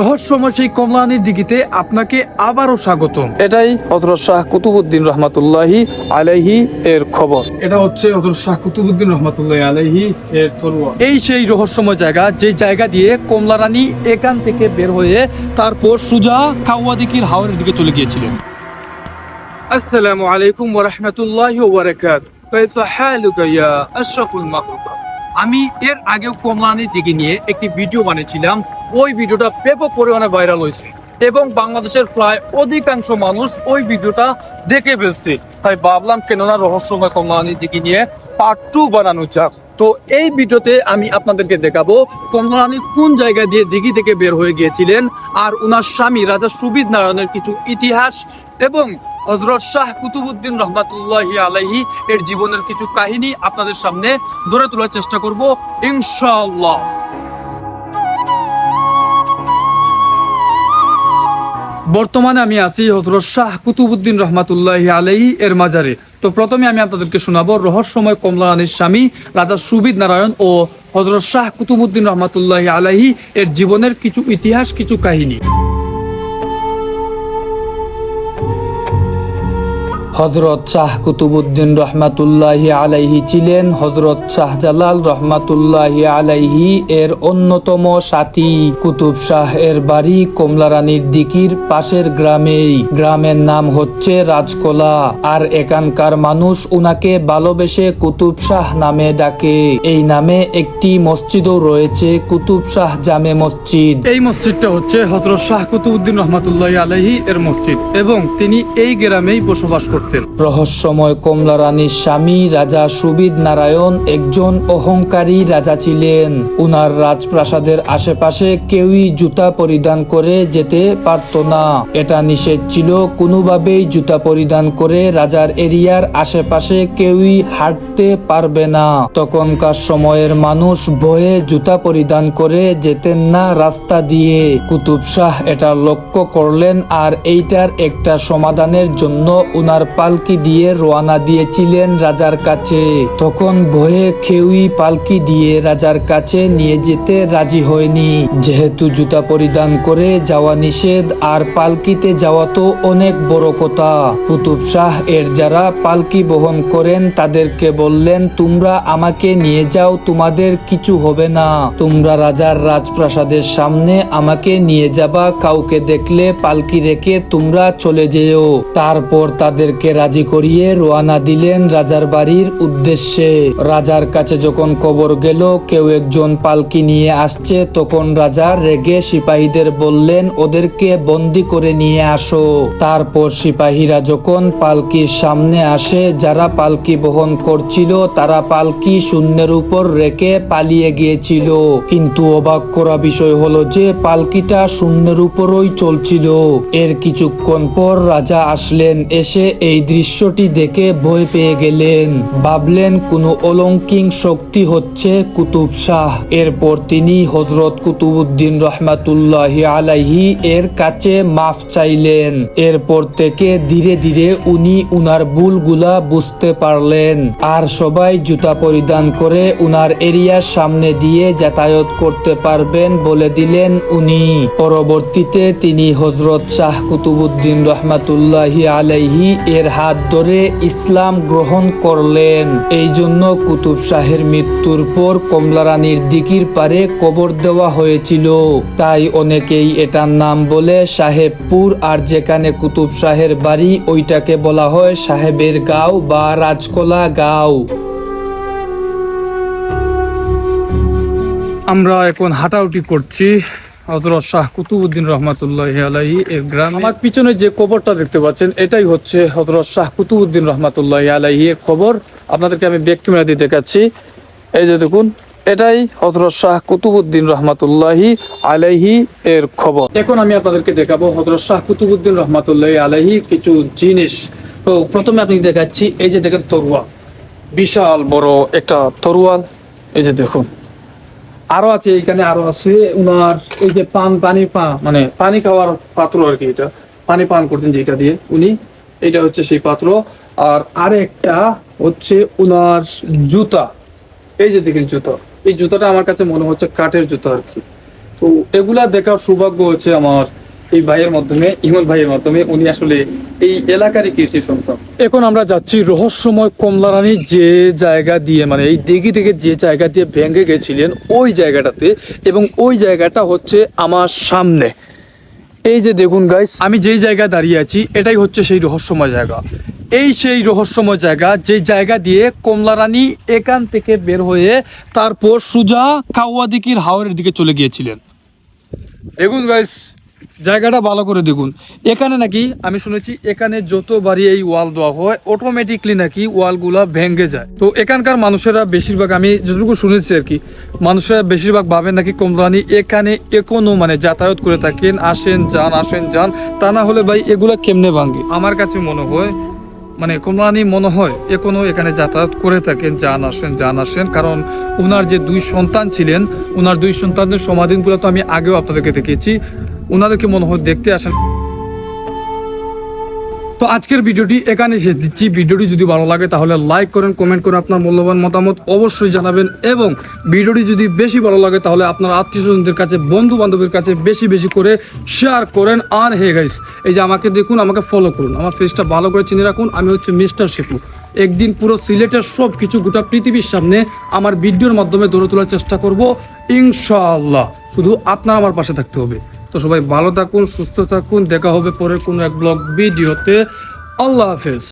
রহস্যময় সেই কমলানির দিঘিতে আপনাকে আবারও স্বাগতম। এটাই হজরত শাহ কুতুবুদ্দিন রহমাতুল্লাহি আলাইহি এর খবর। এটা হচ্ছে হজরত শাহ কুতুবুদ্দিন রহমাতুল্লাহি আলাইহি এর তরুয়া এই সেই রহস্যময় জায়গা যে জায়গা দিয়ে কমলা রানী এখান থেকে বের হয়ে তারপর সুজা কাওয়াদিকির হাওরের দিকে চলে গিয়েছিলেন। আসসালামু আলাইকুম ওয়া রাহমাতুল্লাহি ওয়া বারাকাতুহু। কাইফা হালুকা ইয়া আশরাফুল মাখলুকাত আমি এর আগেও কমলানির দিকে নিয়ে একটি ভিডিও বানিয়েছিলাম। ওই ভিডিওটা ব্যাপক পরিমাণে ভাইরাল হয়েছে এবং বাংলাদেশের প্রায় অধিকাংশ মানুষ ওই ভিডিওটা দেখে ফেলছে। তাই ভাবলাম কেননা রহস্যময় কমলানির দিকে নিয়ে পার্ট টু বানানো যাক। তো এই ভিডিওতে আমি আপনাদেরকে দেখাবো কমলানি কোন জায়গা দিয়ে দিঘি থেকে বের হয়ে গিয়েছিলেন আর ওনার স্বামী রাজা সুবিদ নারায়ণের কিছু ইতিহাস এবং হজরত শাহ কুতুবুদ্দিন রহমাতুল্লাহ আলাইহি এর জীবনের কিছু কাহিনী আপনাদের সামনে ধরে তোলার চেষ্টা করব, ইনশাআল্লাহ। বর্তমানে আমি আছি হজরত শাহ কুতুবুদ্দিন রহমাতুল্লাহ আলাইহি এর মাজারে। তো প্রথমে আমি আপনাদেরকে শোনাবো রহস্যময় কমলা রানীর স্বামী রাজা সুবিদ নারায়ণ ও হজরত শাহ কুতুবুদ্দিন রহমাতুল্লাহ আলাহি এর জীবনের কিছু ইতিহাস, কিছু কাহিনী। হজরত শাহ কুতুবুদ্দিন রহমাতুল্লাহি আলাইহি ছিলেন হজরত শাহজালাল রহমাতুল্লাহি আলাইহি এর অন্যতম সাথী। কুতুব শাহ এর বাড়ি কমলারানীর দিকির পাশের গ্রামেই। গ্রামের নাম হচ্ছে রাজকোলা। আর এখানকার মানুষ উনাকে ভালোবেসে কুতুব শাহ নামে ডাকে। এই নামে একটি মসজিদও রয়েছে, কুতুব শাহ জামে মসজিদ। এই মসজিদটা হচ্ছে হজরত শাহ কুতুবুদ্দিন রহমাতুল্লাহ আলাইহি এর মসজিদ এবং তিনি এই গ্রামেই বসবাস করতেন। রহস্যময় কমলা রানীর স্বামী রাজা সুবিদ নারায়ণ একজন অহংকারী রাজা ছিলেন। উনার রাজপ্রাসাদের আশেপাশে কেউই জুতা পরিধান করে যেতে পারত না। এটা নিষেধ ছিল, কোনোভাবেই জুতা পরিধান করে রাজার এরিয়ার আশেপাশে কেউই হাঁটতে পারবে না। তখনকার সময়ের মানুষ ভয়ে জুতা পরিধান করে যেতেন না রাস্তা দিয়ে। কুতুব শাহ এটা লক্ষ্য করলেন আর এইটার একটা সমাধানের জন্য উনার পালকি দিয়ে রওনা দিয়েছিলেন রাজার কাছে। তখন ভয়ে কেউই পালকি দিয়ে রাজার কাছে নিয়ে যেতে রাজি হয়নি। যেহেতু জুতা পরিধান করে যাওয়া নিষেধ, আর পালকিতে যাওয়া তো অনেক বড় কথা। কুতুব শাহ এর যারা পালকি বহন করেন, তাদেরকে বললেন, তোমরা আমাকে নিয়ে যাও, তোমাদের কিছু হবে না। তোমরা রাজার রাজপ্রাসাদের সামনে আমাকে নিয়ে যাবা, কাউকে দেখলে পালকি রেখে তোমরা চলে যেও। তারপর তাদেরকে রাজি করিয়ে রোয়ানা দিলেন রাজার বাড়ির উদ্দেশ্যে। রাজার কাছে যখন খবর গেল, কেউ একজন পালকি নিয়ে আসছে, তখন রাজা রেগে সিপাহীদের বললেন, ওদেরকে বন্দি করে নিয়ে আসো। তারপর সিপাহীরা যখন পালকির সামনে আসে, যারা পালকি বহন করছিল, তারা পালকি শূন্যের উপর রেখে পালিয়ে গিয়েছিল। কিন্তু অবাক করা বিষয় হলো যে, পালকিটা শূন্যের উপরই চলছিল। এর কিছুক্ষণ পর রাজা আসলেন, এসে এই দৃশ্যটি দেখে ভয় পেয়ে গেলেন। ভাবলেন, কোনো অলৌকিক শক্তি হচ্ছে কুতুব শাহ। এরপর তিনি হজরত কুতুবুদ্দিন রহমাতুল্লাহ আলাইহি এর কাছে মাফ চাইলেন। এরপর থেকে ধীরে ধীরে উনি উনার ভুলগুলা বুঝতে পারলেন। আর সবাই জুতা পরিধান করে উনার এরিয়ার সামনে দিয়ে যাতায়াত করতে পারবেন বলে দিলেন উনি। পরবর্তীতে তিনি হজরত শাহ কুতুবুদ্দিন রহমাতুল্লাহি আলাইহি এর হাত ধরে ইসলাম গ্রহণ করলেন। এই জন্য কুতুব শাহের মৃত্যুর পর কমলা রানীর দিকির পারে কবর দেওয়া হয়েছিল। তাই অনেকেই এটার নাম বলে সাহেবপুর, আর যেখানে কুতুব শাহের বাড়ি, ওইটাকে বলা হয় সাহেবের গাঁও বা রাজকলা গাঁও। আমরা এখন হাঁটাউটি করছি। হজরত শাহ কুতুবুদ্দিন রহমাতুল্লাহ আলাহি এর গ্রাম আমার পিছনে যে কবরটা দেখতে পাচ্ছেন, এটাই হচ্ছে হজরত শাহ কুতুবুদ্দিন রহমাতুল্লাহ আলাহি এর খবর আপনাদেরকে আমি ব্যাক ক্যামেরা দিয়ে দেখাচ্ছি। এই যে দেখুন, এটাই হজরত শাহ কুতুবুদ্দিন রহমাতুল্লাহি আলাইহি এর খবর এখন আমি আপনাদেরকে দেখাবো হজরত শাহ কুতুবুদ্দিন রহমাতুল্লাহি আলাইহি কিছু জিনিস। তো প্রথমে আপনি দেখাচ্ছি, এই যে দেখেন তরুয়া বিশাল বড় একটা তরোয়াল। এই যে দেখুন। আরও আছে এখানে আরও আছে। উনার এই যে পান, পানি পা মানে পানি খাওয়ার পাত্র আর কি এটা। পানি পান করতেন যেটা দিয়ে উনি। এটা হচ্ছে সেই পাত্র। আর আরেকটা হচ্ছে উনার জুতা। এই যে দেখেন জুতো। এই জুতাটা আমার কাছে মনে হচ্ছে কাঠের জুতো আর কি। তো এগুলা দেখার সৌভাগ্য হচ্ছে আমার এই ভাইয়ের মাধ্যমে ইমল ভাইয়ের মাধ্যমে উনি আসলে এই এলাকারই কীর্তি সন্তান। এখন আমরা যাচ্ছি রহস্যময় কমলারানী যে জায়গা দিয়ে মানে এই দিঘি থেকে যে জায়গা দিয়ে ভেঙে গেছিলেন, ওই জায়গাটাতে। এবং ওই জায়গাটা হচ্ছে আমার সামনে। এই যে দেখুন গাইস আমি যেই জায়গায় দাঁড়িয়ে আছি, এটাই হচ্ছে সেই রহস্যময় জায়গা। এই সেই রহস্যময় জায়গা, যে জায়গা দিয়ে কমলা রানী এখান থেকে বের হয়ে তারপর সুজা কাওয়াদিকির হাওরের দিকে চলে গিয়েছিলেন। দেখুন গাইস জায়গাটা ভালো করে দেখুন। এখানে নাকি আমি শুনেছি, এখানে যত বাড়ি এই ওয়াল দেওয়া হয় অটোমেটিকলি নাকি ওয়ালগুলা ভেঙে যায়। তো এখানকার মানুষেরা বেশিরভাগ, আমি যতটুকু শুনেছি আর কি, মানুষেরা বেশিরভাগ ভাবেন নাকি কমলানি এখানে এখনও মানে যাতায়াত করে থাকেন, আসেন, যান আসেন, যান, তা না হলে ভাই এগুলা কেমনে ভাঙে? আমার কাছে মনে হয় মানে কমলানি মনে হয় এখনও এখানে যাতায়াত করে থাকেন, যান, আসেন যান, আসেন, কারণ ওনার যে দুই সন্তান ছিলেন ওনার দুই সন্তানদের সমাধিনগুলো তো আমি আগেও আপনাদেরকে দেখিয়েছি ওনাদেরকে মনে হয় দেখতে আসেন। তো আজকের ভিডিওটি এখানে শেষ দিচ্ছি। ভিডিওটি যদি ভালো লাগে তাহলে লাইক করেন কমেন্ট করে আপনার মূল্যবান মতামত অবশ্যই জানাবেন এবং ভিডিওটি যদি বেশি ভালো লাগে তাহলে আপনার আত্মীয় স্বজনদের কাছে বন্ধু বান্ধবের কাছে বেশি বেশি করে শেয়ার করেন। আর হে গাইস এই যে আমাকে দেখুন, আমাকে ফলো করুন। আমার ফেসটা ভালো করে চিনে রাখুন। আমি হচ্ছে মিস্টার শেপু একদিন পুরো সিলেটের সব কিছু গোটা পৃথিবীর সামনে আমার ভিডিওর মাধ্যমে ধরে তোলার চেষ্টা করব, ইনশাআল্লাহ। শুধু আপনার আমার পাশে থাকতে হবে। তো সবাই ভালো থাকুন, সুস্থ থাকুন। দেখা হবে পরের কোনো এক ব্লগ ভিডিওতে। আল্লাহ হাফেজ।